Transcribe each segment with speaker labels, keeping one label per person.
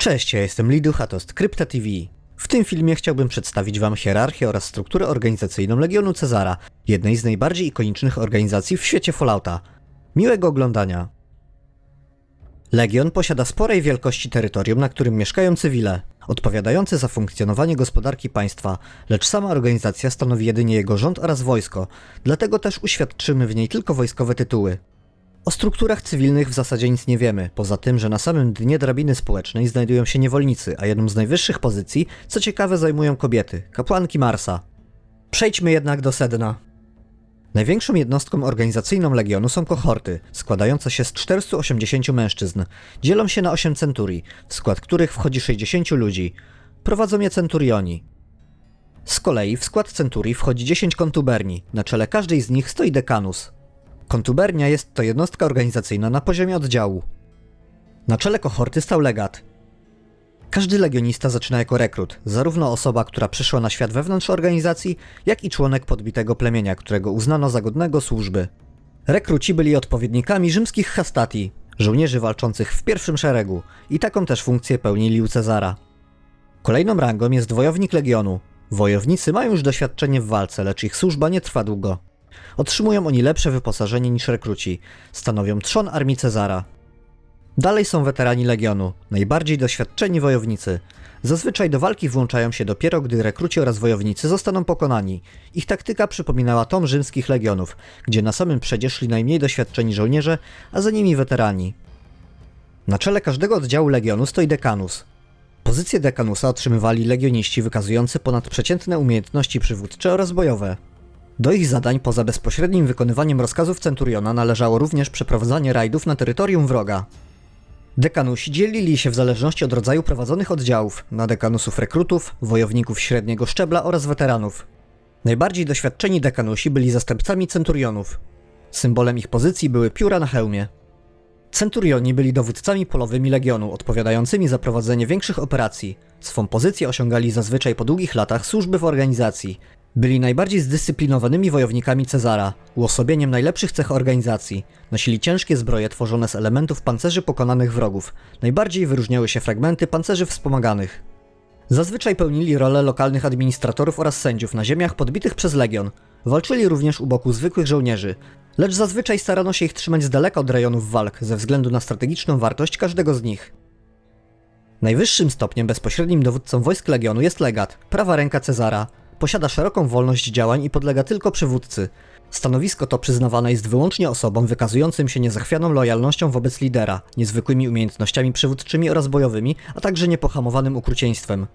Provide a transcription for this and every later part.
Speaker 1: Cześć, ja jestem Lidu, a to jest Krypta TV. W tym filmie chciałbym przedstawić Wam hierarchię oraz strukturę organizacyjną Legionu Cezara, jednej z najbardziej ikonicznych organizacji w świecie Fallouta. Miłego oglądania. Legion posiada sporej wielkości terytorium, na którym mieszkają cywile, odpowiadające za funkcjonowanie gospodarki państwa, lecz sama organizacja stanowi jedynie jego rząd oraz wojsko, dlatego też uświadczymy w niej tylko wojskowe tytuły. O strukturach cywilnych w zasadzie nic nie wiemy, poza tym, że na samym dnie drabiny społecznej znajdują się niewolnicy, a jedną z najwyższych pozycji, co ciekawe, zajmują kobiety, kapłanki Marsa. Przejdźmy jednak do sedna. Największą jednostką organizacyjną Legionu są kohorty, składające się z 480 mężczyzn. Dzielą się na 8 centurii, w skład których wchodzi 60 ludzi. Prowadzą je centurioni. Z kolei w skład centurii wchodzi 10 kontuberni, na czele każdej z nich stoi dekanus. Kontubernia jest to jednostka organizacyjna na poziomie oddziału. Na czele kohorty stał legat. Każdy legionista zaczyna jako rekrut, zarówno osoba, która przyszła na świat wewnątrz organizacji, jak i członek podbitego plemienia, którego uznano za godnego służby. Rekruci byli odpowiednikami rzymskich hastati, żołnierzy walczących w pierwszym szeregu, i taką też funkcję pełnili u Cezara. Kolejną rangą jest wojownik legionu. Wojownicy mają już doświadczenie w walce, lecz ich służba nie trwa długo. Otrzymują oni lepsze wyposażenie niż rekruci. Stanowią trzon armii Cezara. Dalej są weterani Legionu, najbardziej doświadczeni wojownicy. Zazwyczaj do walki włączają się dopiero, gdy rekruci oraz wojownicy zostaną pokonani. Ich taktyka przypominała tom rzymskich legionów, gdzie na samym przedzie szli najmniej doświadczeni żołnierze, a za nimi weterani. Na czele każdego oddziału Legionu stoi dekanus. Pozycję dekanusa otrzymywali legioniści wykazujący ponadprzeciętne umiejętności przywódcze oraz bojowe. Do ich zadań poza bezpośrednim wykonywaniem rozkazów Centuriona należało również przeprowadzanie rajdów na terytorium wroga. Dekanusi dzielili się w zależności od rodzaju prowadzonych oddziałów na dekanusów rekrutów, wojowników średniego szczebla oraz weteranów. Najbardziej doświadczeni dekanusi byli zastępcami centurionów. Symbolem ich pozycji były pióra na hełmie. Centurioni byli dowódcami polowymi legionu, odpowiadającymi za prowadzenie większych operacji. Swą pozycję osiągali zazwyczaj po długich latach służby w organizacji. Byli najbardziej zdyscyplinowanymi wojownikami Cezara, uosobieniem najlepszych cech organizacji. Nosili ciężkie zbroje tworzone z elementów pancerzy pokonanych wrogów. Najbardziej wyróżniały się fragmenty pancerzy wspomaganych. Zazwyczaj pełnili rolę lokalnych administratorów oraz sędziów na ziemiach podbitych przez legion. Walczyli również u boku zwykłych żołnierzy, lecz zazwyczaj starano się ich trzymać z daleka od rejonów walk ze względu na strategiczną wartość każdego z nich. Najwyższym stopniem bezpośrednim dowódcą wojsk legionu jest legat, prawa ręka Cezara. Posiada szeroką wolność działań i podlega tylko przywódcy. Stanowisko to przyznawane jest wyłącznie osobom wykazującym się niezachwianą lojalnością wobec lidera, niezwykłymi umiejętnościami przywódczymi oraz bojowymi, a także niepohamowanym okrucieństwem.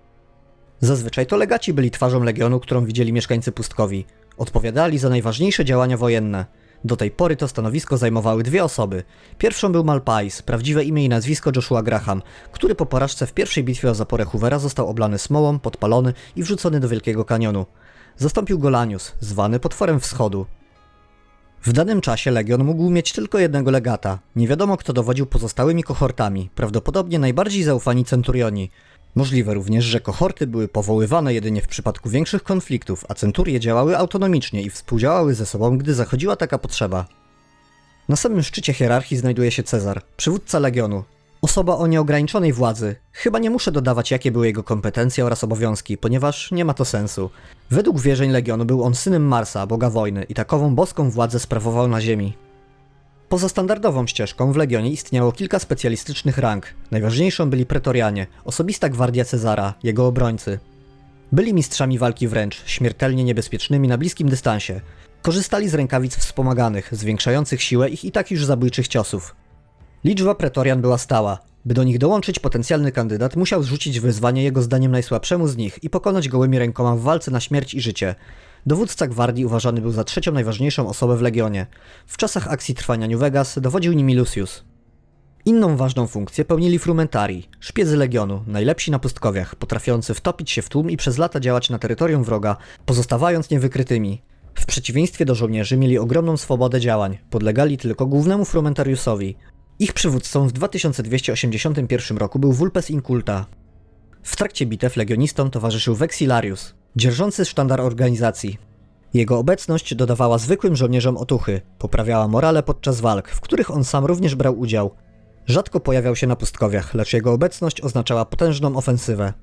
Speaker 1: Zazwyczaj to legaci byli twarzą legionu, którą widzieli mieszkańcy pustkowi. Odpowiadali za najważniejsze działania wojenne. Do tej pory to stanowisko zajmowały dwie osoby. Pierwszą był Malpais, prawdziwe imię i nazwisko Joshua Graham, który po porażce w pierwszej bitwie o zaporę Hoovera został oblany smołą, podpalony i wrzucony do Wielkiego Kanionu. Zastąpił go Lanius, zwany potworem wschodu. W danym czasie Legion mógł mieć tylko jednego legata. Nie wiadomo kto dowodził pozostałymi kohortami, prawdopodobnie najbardziej zaufani centurioni. Możliwe również, że kohorty były powoływane jedynie w przypadku większych konfliktów, a centurie działały autonomicznie i współdziałały ze sobą, gdy zachodziła taka potrzeba. Na samym szczycie hierarchii znajduje się Cezar, przywódca legionu. Osoba o nieograniczonej władzy. Chyba nie muszę dodawać, jakie były jego kompetencje oraz obowiązki, ponieważ nie ma to sensu. Według wierzeń legionu był on synem Marsa, boga wojny, i takową boską władzę sprawował na Ziemi. Poza standardową ścieżką w Legionie istniało kilka specjalistycznych rang. Najważniejszą byli pretorianie, osobista gwardia Cezara, jego obrońcy. Byli mistrzami walki wręcz, śmiertelnie niebezpiecznymi na bliskim dystansie. Korzystali z rękawic wspomaganych, zwiększających siłę ich i tak już zabójczych ciosów. Liczba pretorian była stała. By do nich dołączyć potencjalny kandydat, musiał zrzucić wyzwanie jego zdaniem najsłabszemu z nich i pokonać gołymi rękoma w walce na śmierć i życie. Dowódca gwardii uważany był za trzecią najważniejszą osobę w Legionie. W czasach akcji trwania New Vegas dowodził nimi Lucius. Inną ważną funkcję pełnili frumentari, szpiedzy Legionu, najlepsi na pustkowiach, potrafiący wtopić się w tłum i przez lata działać na terytorium wroga, pozostawając niewykrytymi. W przeciwieństwie do żołnierzy mieli ogromną swobodę działań, podlegali tylko głównemu frumentariusowi. Ich przywódcą w 2281 roku był Vulpes Inculta. W trakcie bitew legionistom towarzyszył Vexilarius, dzierżący sztandar organizacji. Jego obecność dodawała zwykłym żołnierzom otuchy, poprawiała morale podczas walk, w których on sam również brał udział. Rzadko pojawiał się na pustkowiach, lecz jego obecność oznaczała potężną ofensywę.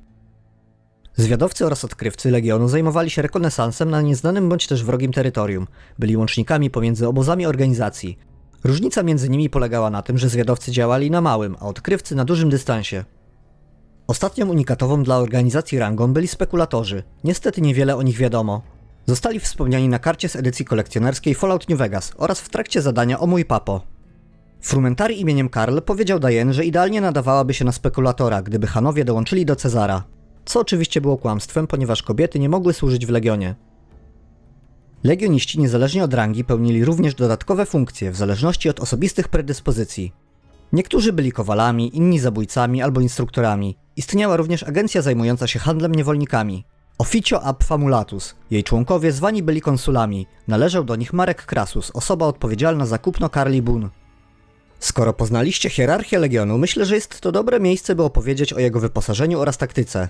Speaker 1: Zwiadowcy oraz odkrywcy Legionu zajmowali się rekonesansem na nieznanym bądź też wrogim terytorium. Byli łącznikami pomiędzy obozami organizacji. Różnica między nimi polegała na tym, że zwiadowcy działali na małym, a odkrywcy na dużym dystansie. Ostatnią unikatową dla organizacji rangą byli spekulatorzy. Niestety niewiele o nich wiadomo. Zostali wspomniani na karcie z edycji kolekcjonerskiej Fallout New Vegas oraz w trakcie zadania o mój papo. Frumentari imieniem Karl powiedział Diane, że idealnie nadawałaby się na spekulatora, gdyby Hanowie dołączyli do Cezara. Co oczywiście było kłamstwem, ponieważ kobiety nie mogły służyć w Legionie. Legioniści niezależnie od rangi pełnili również dodatkowe funkcje w zależności od osobistych predyspozycji. Niektórzy byli kowalami, inni zabójcami albo instruktorami. Istniała również agencja zajmująca się handlem niewolnikami. Officio ab famulatus. Jej członkowie zwani byli konsulami. Należał do nich Marek Krasus, osoba odpowiedzialna za kupno Karli Bun. Skoro poznaliście hierarchię Legionu, myślę, że jest to dobre miejsce, by opowiedzieć o jego wyposażeniu oraz taktyce.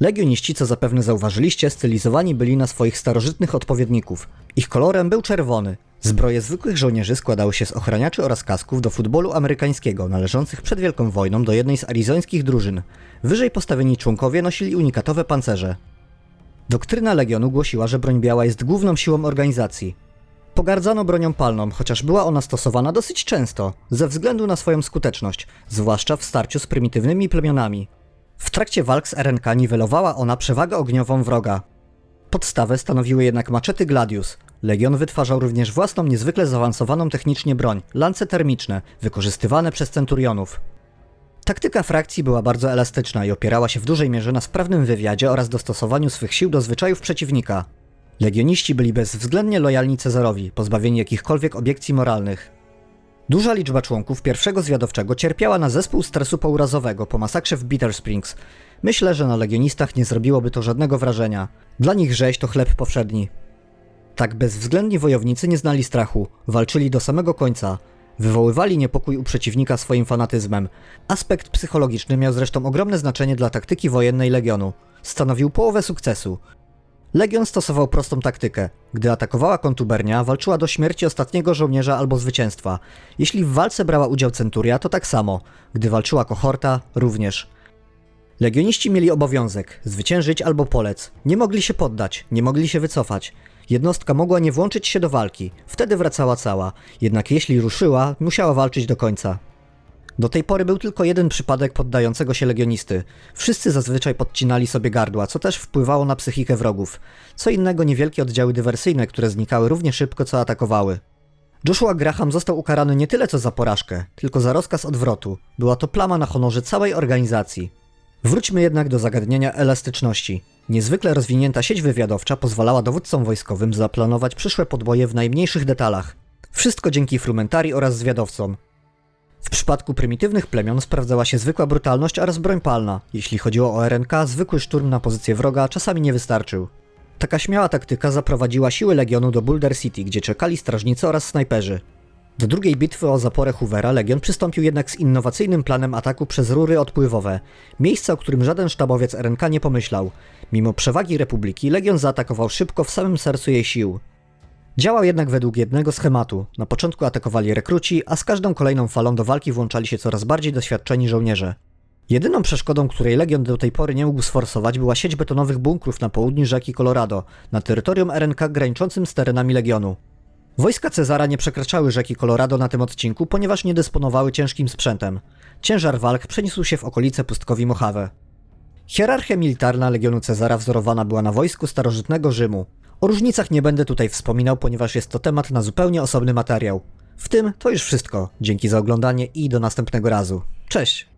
Speaker 1: Legioniści, co zapewne zauważyliście, stylizowani byli na swoich starożytnych odpowiedników. Ich kolorem był czerwony. Zbroje zwykłych żołnierzy składały się z ochraniaczy oraz kasków do futbolu amerykańskiego, należących przed Wielką Wojną do jednej z arizońskich drużyn. Wyżej postawieni członkowie nosili unikatowe pancerze. Doktryna Legionu głosiła, że broń biała jest główną siłą organizacji. Pogardzano bronią palną, chociaż była ona stosowana dosyć często, ze względu na swoją skuteczność, zwłaszcza w starciu z prymitywnymi plemionami. W trakcie walk z RNK niwelowała ona przewagę ogniową wroga. Podstawę stanowiły jednak maczety Gladius. Legion wytwarzał również własną niezwykle zaawansowaną technicznie broń, lance termiczne, wykorzystywane przez centurionów. Taktyka frakcji była bardzo elastyczna i opierała się w dużej mierze na sprawnym wywiadzie oraz dostosowaniu swych sił do zwyczajów przeciwnika. Legioniści byli bezwzględnie lojalni Cezarowi, pozbawieni jakichkolwiek obiekcji moralnych. Duża liczba członków pierwszego zwiadowczego cierpiała na zespół stresu pourazowego po masakrze w Bitter Springs. Myślę, że na legionistach nie zrobiłoby to żadnego wrażenia. Dla nich rzeź to chleb powszedni. Tak bezwzględni wojownicy nie znali strachu, walczyli do samego końca. Wywoływali niepokój u przeciwnika swoim fanatyzmem. Aspekt psychologiczny miał zresztą ogromne znaczenie dla taktyki wojennej Legionu. Stanowił połowę sukcesu. Legion stosował prostą taktykę. Gdy atakowała kontubernia, walczyła do śmierci ostatniego żołnierza albo zwycięstwa. Jeśli w walce brała udział centuria, to tak samo. Gdy walczyła kohorta, również. Legioniści mieli obowiązek zwyciężyć albo polec. Nie mogli się poddać, nie mogli się wycofać. Jednostka mogła nie włączyć się do walki, wtedy wracała cała, jednak jeśli ruszyła, musiała walczyć do końca. Do tej pory był tylko jeden przypadek poddającego się legionisty. Wszyscy zazwyczaj podcinali sobie gardła, co też wpływało na psychikę wrogów. Co innego niewielkie oddziały dywersyjne, które znikały równie szybko, co atakowały. Joshua Graham został ukarany nie tyle co za porażkę, tylko za rozkaz odwrotu. Była to plama na honorze całej organizacji. Wróćmy jednak do zagadnienia elastyczności. Niezwykle rozwinięta sieć wywiadowcza pozwalała dowódcom wojskowym zaplanować przyszłe podboje w najmniejszych detalach. Wszystko dzięki frumentari oraz zwiadowcom. W przypadku prymitywnych plemion sprawdzała się zwykła brutalność oraz broń palna. Jeśli chodziło o RNK, zwykły szturm na pozycję wroga czasami nie wystarczył. Taka śmiała taktyka zaprowadziła siły Legionu do Boulder City, gdzie czekali strażnicy oraz snajperzy. Do drugiej bitwy o zaporę Hoovera Legion przystąpił jednak z innowacyjnym planem ataku przez rury odpływowe, miejsce o którym żaden sztabowiec RNK nie pomyślał. Mimo przewagi Republiki, Legion zaatakował szybko w samym sercu jej sił. Działał jednak według jednego schematu. Na początku atakowali rekruci, a z każdą kolejną falą do walki włączali się coraz bardziej doświadczeni żołnierze. Jedyną przeszkodą, której Legion do tej pory nie mógł sforsować, była sieć betonowych bunkrów na południu rzeki Colorado, na terytorium RNK graniczącym z terenami Legionu. Wojska Cezara nie przekraczały rzeki Colorado na tym odcinku, ponieważ nie dysponowały ciężkim sprzętem. Ciężar walk przeniósł się w okolice pustkowi Mojave. Hierarchia militarna Legionu Cezara wzorowana była na wojsku starożytnego Rzymu. O różnicach nie będę tutaj wspominał, ponieważ jest to temat na zupełnie osobny materiał. W tym to już wszystko. Dzięki za oglądanie i do następnego razu. Cześć!